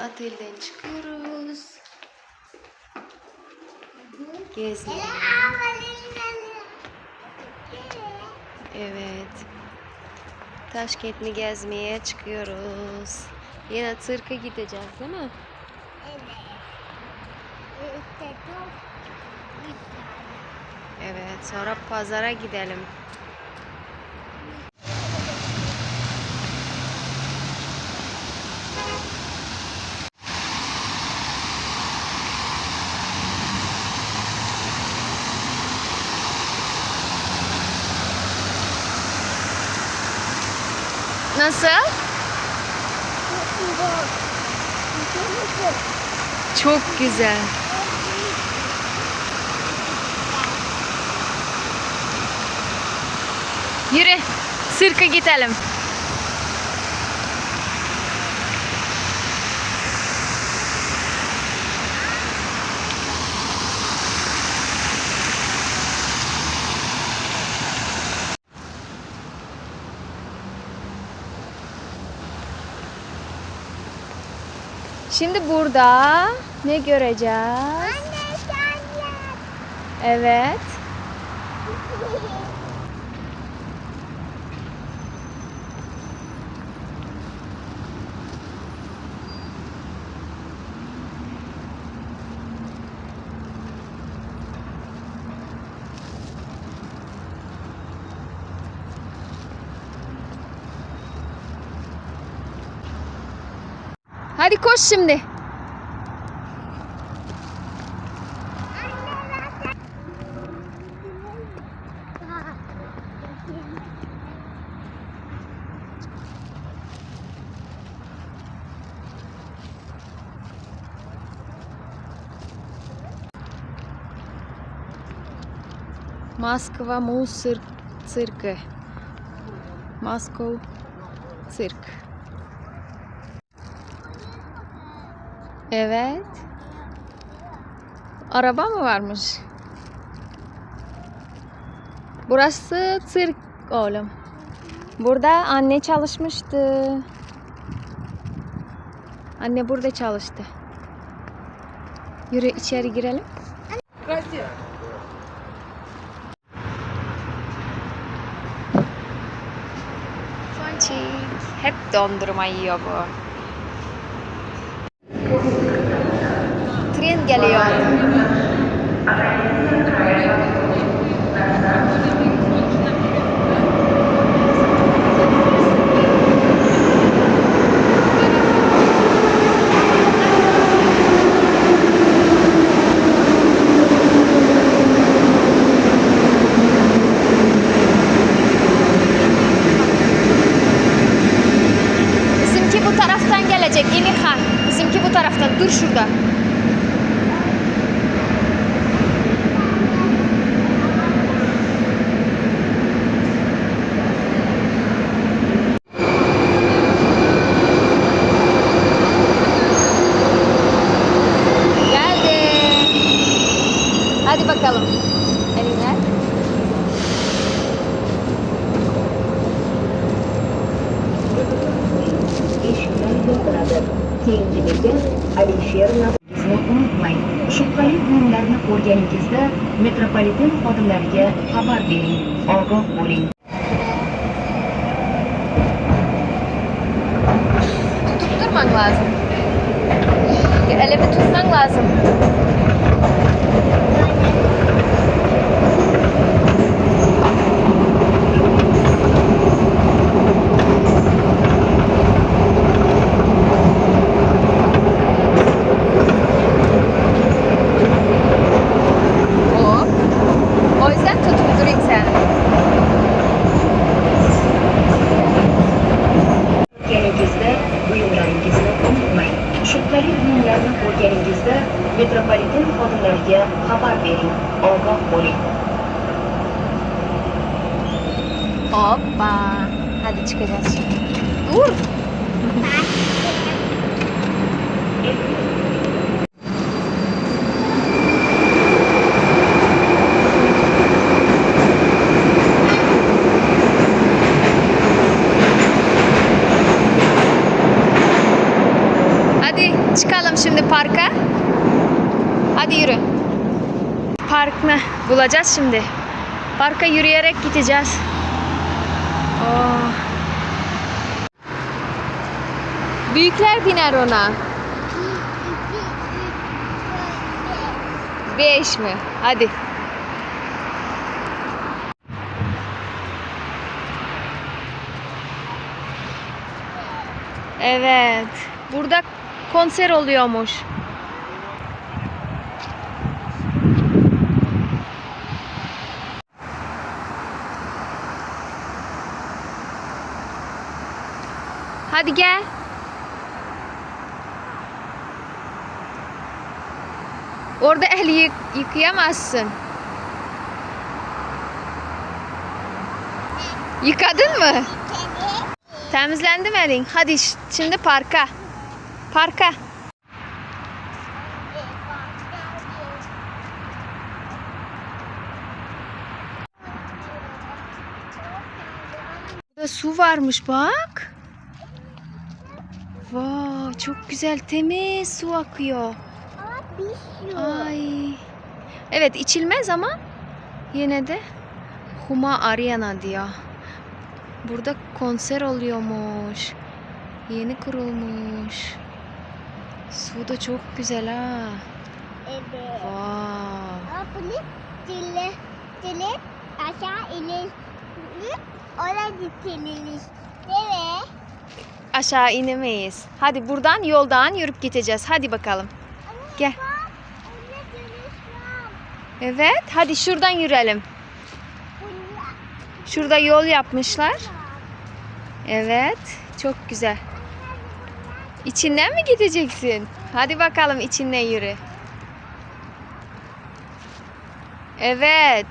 Otelden çıkıyoruz. Gezmeye. Evet. Taşkent'i gezmeye çıkıyoruz. Yine Tırk'a gideceğiz değil mi? Evet. Sonra pazara gidelim. Nasıl? Çok güzel. Yürü. Sirke gidelim. Şimdi burada ne göreceğiz? Evet. Hadi koş şimdi. Москва Мусор цирка. Москва цирк. Evet. Araba mı varmış? Burası sirk oğlum. Burada anne çalışmıştı. Anne burada çalıştı. Yürü içeri girelim. Ponçik. Hep dondurma yiyor bu. Tren Navoiyni unutmang shubhali buyumlarni ko'rganingizda metropoliten xodimlariga xabar bering ogoh bo'ling tutib turmang lazım. Elimi tutmang lazım. Bulacağız şimdi. Parka yürüyerek gideceğiz. Oh. Büyükler biner ona. Beş mi? Hadi. Evet. Burada konser oluyormuş. Hadi gel. Orada el yık yıkayamazsın. Yıkadın mı? Temizlendi mi elin? Hadi şimdi parka. Parka. Burada su varmış bak. Vay çok güzel temiz su akıyor. Ay. Evet içilmez ama yine de Huma Arena diyor. Burada konser oluyormuş. Yeni kurulmuş. Su da çok güzel ha. Evet. Ama bunu dile, dile aşağı inir. Oraya gitmeliyiz. Evet. Aşağı inemeyiz. Hadi buradan yoldan yürüp gideceğiz. Hadi bakalım. Gel. Bak. Evet. Hadi şuradan yürüyelim. Şurada yol yapmışlar. Evet. Çok güzel. İçinden mi gideceksin? Hadi bakalım içinden yürü. Evet.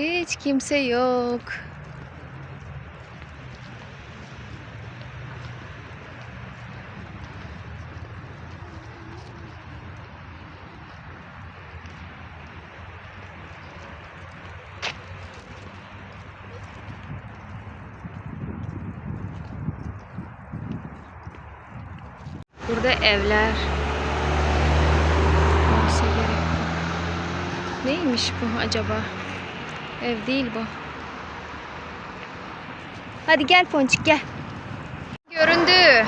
Hiç kimse yok. Burada evler. Neymiş bu acaba? Ev değil bu. Hadi gel Ponçik gel. Göründü.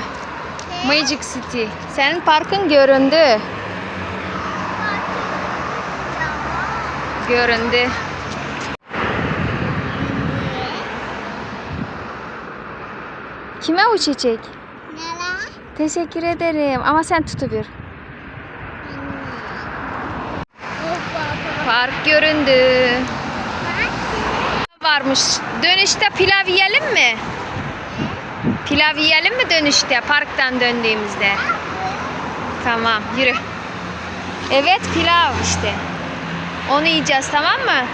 Magic City. Senin parkın göründü. Göründü. Kime o çiçek? Nere? Teşekkür ederim ama sen tutubur. Park göründü. Varmış. Dönüşte pilav yiyelim mi? Pilav yiyelim mi dönüşte parktan döndüğümüzde? Tamam yürü. Evet pilav işte. Onu yiyeceğiz tamam mı?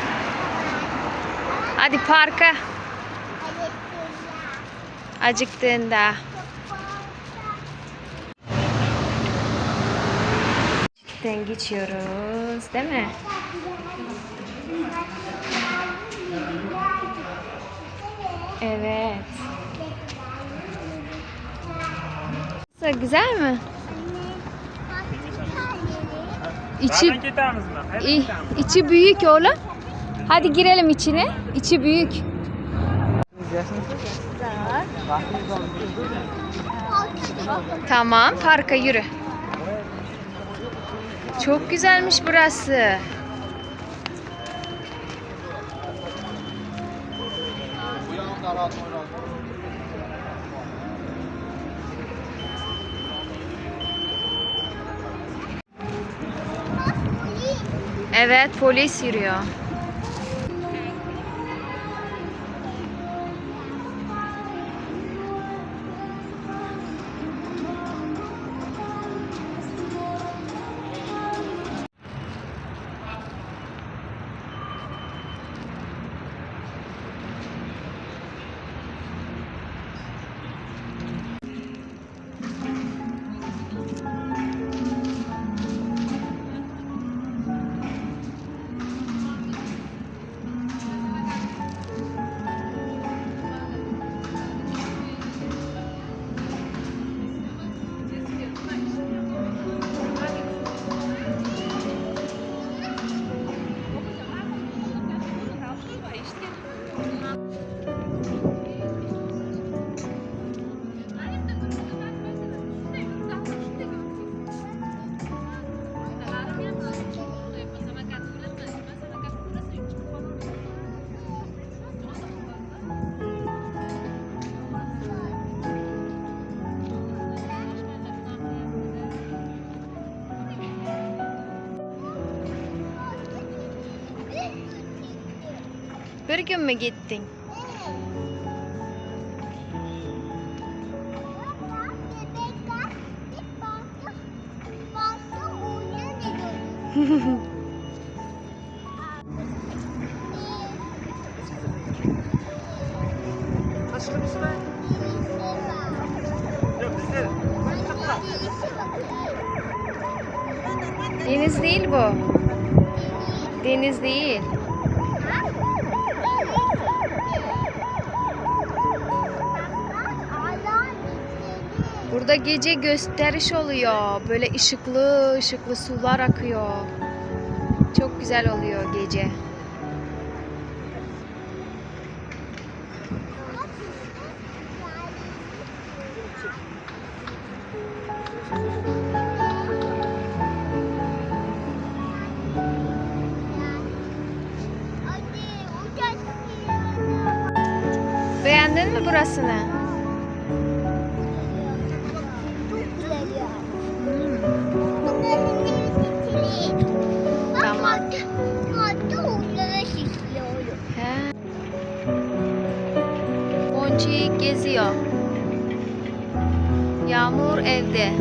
Hadi parka. Acıktığında. Cidden geçiyoruz değil mi? Evet. Nasıl, Güzel mi? İçi, i- içi büyük oğlum. Hadi girelim içine. İçi büyük. Tamam, parka yürü. Çok güzelmiş burası. Evet, polis yürüyor. Bir gün mü gittin? Uyanıyor. Deniz değil bu. Deniz değil. Burada gece gösteriş oluyor. Böyle ışıklı ışıklı sular akıyor. Çok güzel oluyor gece. Beğendin mi burasını? Geziyor. Yağmur evde.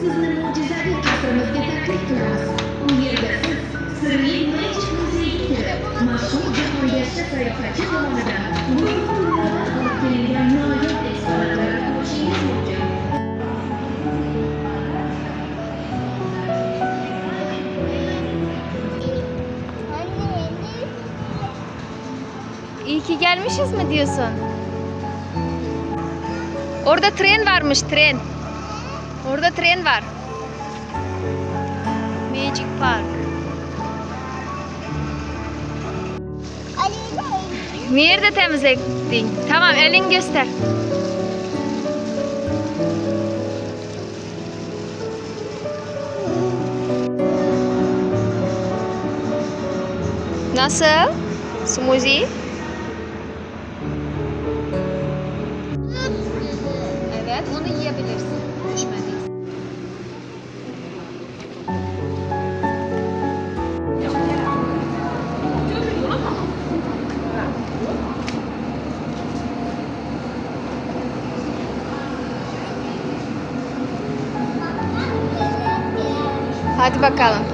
Sizni mo'jizaviy tasirimizga taklif qilamiz. U yerda siz sirli Magic Muzeyga kirib, mashhur jahongashta sayohatchi tomonidan buyuk kunlarda olib kelingan noyob eksponatlarni ko'rishingiz mumkin. İyi ki gelmişiz mi diyorsun? Orada tren varmış tren. Orada tren var. Magic Park. Nerede temizledin? Tamam elini göster. Nasıl? Smoothie? Hadi bakalım.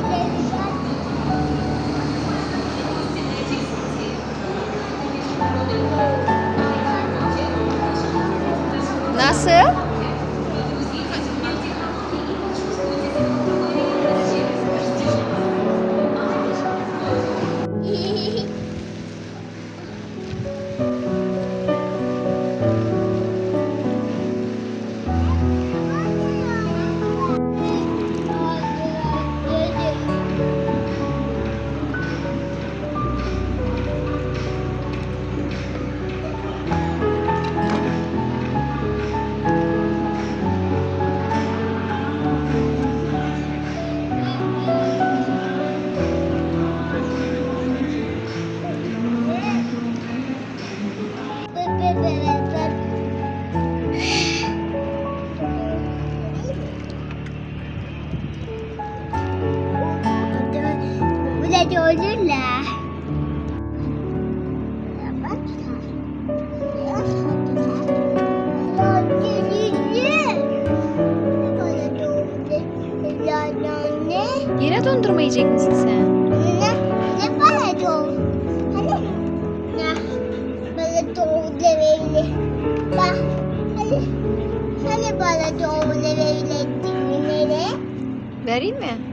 Yine dondurma yiyecek misin sen? Ne? Ne bana doğru? Hani? Ne? Bana doğru develi. Bak. Hani? Hani bana doğru develi? Nereye? Vereyim mi?